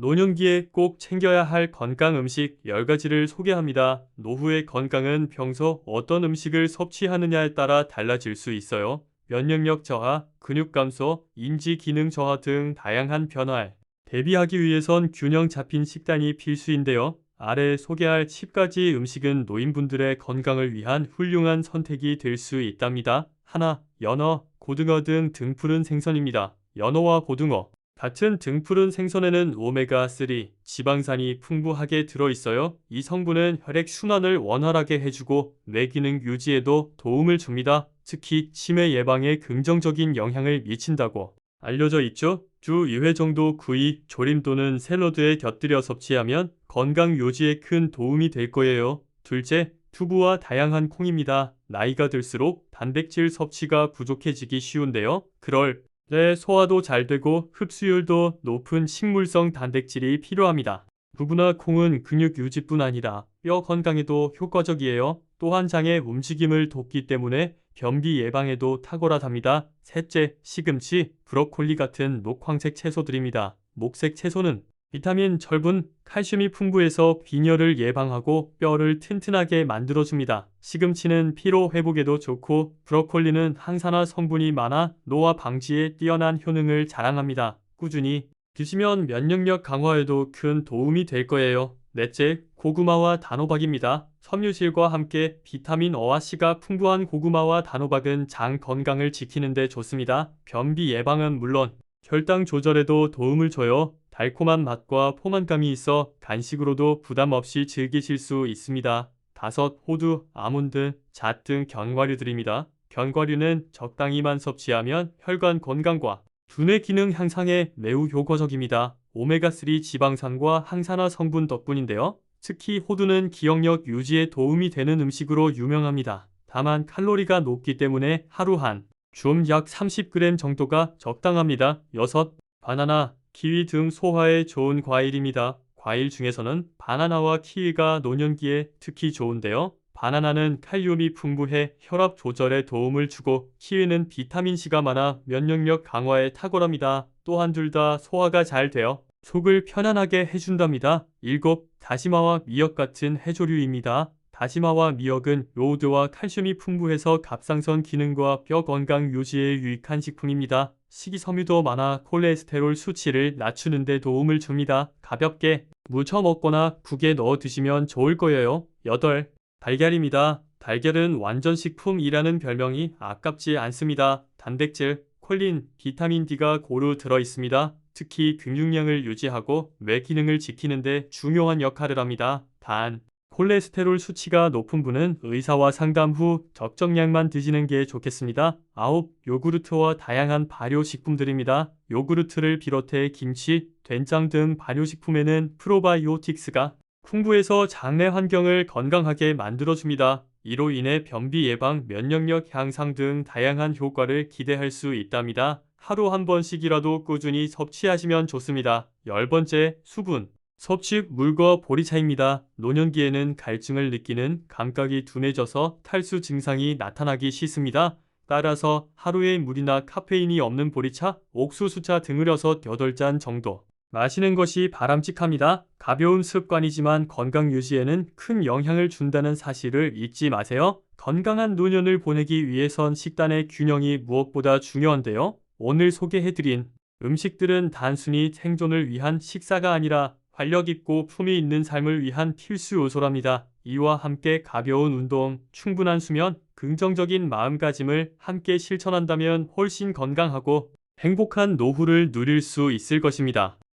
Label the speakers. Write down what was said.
Speaker 1: 노년기에 꼭 챙겨야 할 건강 음식 10가지를 소개합니다. 노후의 건강은 평소 어떤 음식을 섭취하느냐에 따라 달라질 수 있어요. 면역력 저하, 근육 감소, 인지 기능 저하 등 다양한 변화에 대비하기 위해선 균형 잡힌 식단이 필수인데요. 아래 소개할 10가지 음식은 노인분들의 건강을 위한 훌륭한 선택이 될 수 있답니다. 하나, 연어, 고등어 등 등푸른 생선입니다. 연어와 고등어 같은 등푸른 생선에는 오메가3 지방산이 풍부하게 들어있어요. 이 성분은 혈액 순환을 원활하게 해주고 뇌 기능 유지에도 도움을 줍니다. 특히 치매 예방에 긍정적인 영향을 미친다고 알려져 있죠. 주 2회 정도 구이, 조림 또는 샐러드에 곁들여 섭취하면 건강 유지에 큰 도움이 될 거예요. 둘째, 두부와 다양한 콩입니다. 나이가 들수록 단백질 섭취가 부족해지기 쉬운데요. 그럴 때 소화도 잘 되고 흡수율도 높은 식물성 단백질이 필요합니다. 두부나 콩은 근육 유지뿐 아니라 뼈 건강에도 효과적이에요. 또한 장의 움직임을 돕기 때문에 변비 예방에도 탁월하답니다. 셋째, 시금치, 브로콜리 같은 녹황색 채소들입니다. 목색 채소는 비타민, 철분, 칼슘이 풍부해서 빈혈을 예방하고 뼈를 튼튼하게 만들어줍니다. 시금치는 피로 회복에도 좋고 브로콜리는 항산화 성분이 많아 노화 방지에 뛰어난 효능을 자랑합니다. 꾸준히 드시면 면역력 강화에도 큰 도움이 될 거예요. 넷째, 고구마와 단호박입니다. 섬유질과 함께 비타민 O와 C가 풍부한 고구마와 단호박은 장 건강을 지키는 데 좋습니다. 변비 예방은 물론 혈당 조절에도 도움을 줘요. 달콤한 맛과 포만감이 있어 간식으로도 부담 없이 즐기실 수 있습니다. 다섯, 호두, 아몬드, 잣 등 견과류들입니다. 견과류는 적당히만 섭취하면 혈관 건강과 두뇌 기능 향상에 매우 효과적입니다. 오메가3 지방산과 항산화 성분 덕분인데요. 특히 호두는 기억력 유지에 도움이 되는 음식으로 유명합니다. 다만 칼로리가 높기 때문에 하루 한 줌 약 30g 정도가 적당합니다. 여섯, 바나나, 키위 등 소화에 좋은 과일입니다. 과일 중에서는 바나나와 키위가 노년기에 특히 좋은데요. 바나나는 칼륨이 풍부해 혈압 조절에 도움을 주고 키위는 비타민C가 많아 면역력 강화에 탁월합니다. 또한 둘 다 소화가 잘 되어 속을 편안하게 해준답니다. 일곱, 다시마와 미역 같은 해조류입니다. 다시마와 미역은 요오드와 칼슘이 풍부해서 갑상선 기능과 뼈 건강 유지에 유익한 식품입니다. 식이섬유도 많아 콜레스테롤 수치를 낮추는 데 도움을 줍니다. 가볍게 무쳐 먹거나 국에 넣어 드시면 좋을 거예요. 8. 달걀입니다. 달걀은 완전 식품이라는 별명이 아깝지 않습니다. 단백질, 콜린, 비타민 D가 고루 들어 있습니다. 특히 근육량을 유지하고 뇌 기능을 지키는 데 중요한 역할을 합니다. 단, 콜레스테롤 수치가 높은 분은 의사와 상담 후 적정량만 드시는 게 좋겠습니다. 아홉, 요구르트와 다양한 발효식품들입니다. 요구르트를 비롯해 김치, 된장 등 발효식품에는 프로바이오틱스가 풍부해서 장내 환경을 건강하게 만들어줍니다. 이로 인해 변비 예방, 면역력 향상 등 다양한 효과를 기대할 수 있답니다. 하루 한 번씩이라도 꾸준히 섭취하시면 좋습니다. 열 번째, 수분. 섭취 물과 보리 차입니다. 노년기에는 갈증을 느끼는 감각이 둔해져서 탈수 증상이 나타나기 쉽습니다. 따라서 하루에 물이나 카페인이 없는 보리차, 옥수수차 등을 여섯 8잔 정도 마시는 것이 바람직합니다. 가벼운 습관이지만 건강 유지에는 큰 영향을 준다는 사실을 잊지 마세요. 건강한 노년을 보내기 위해선 식단의 균형이 무엇보다 중요한데요. 오늘 소개해드린 음식들은 단순히 생존을 위한 식사가 아니라 활력 있고 품위 있는 삶을 위한 필수 요소랍니다. 이와 함께 가벼운 운동, 충분한 수면, 긍정적인 마음가짐을 함께 실천한다면 훨씬 건강하고 행복한 노후를 누릴 수 있을 것입니다.